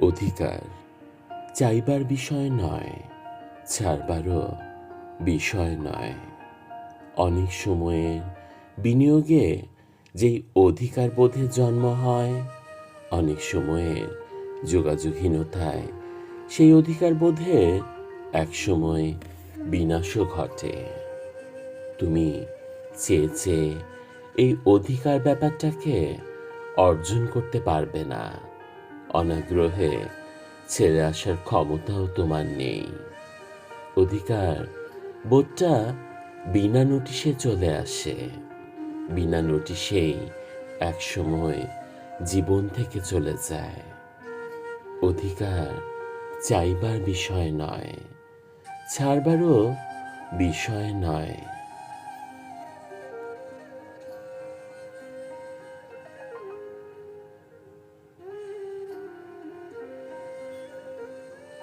অধিকার। চাইবার বিষয় নয়, ছাড়বারও বিষয় নয়। অনেক সময়ের বিনিয়োগে যেই অধিকার বোধের জন্ম হয়, অনেক সময়ের যোগাযোগহীনতায় সেই অধিকার বোধের একসময় বিনাশও ঘটে। তুমি চেয়ে চেয়ে এই অধিকার ব্যাপারটাকে অর্জন করতে পারবে না। অনাগ্রহে ছেড়ে আসার ক্ষমতাও তোমার নেই। অধিকার, বোধটা বিনা নোটিশে চলে আসে। বিনা নোটিশেই একসময় জীবন থেকে চলে যায়। অধিকার চাইবার বিষয় নয়, ছাড়বারও বিষয় নয়।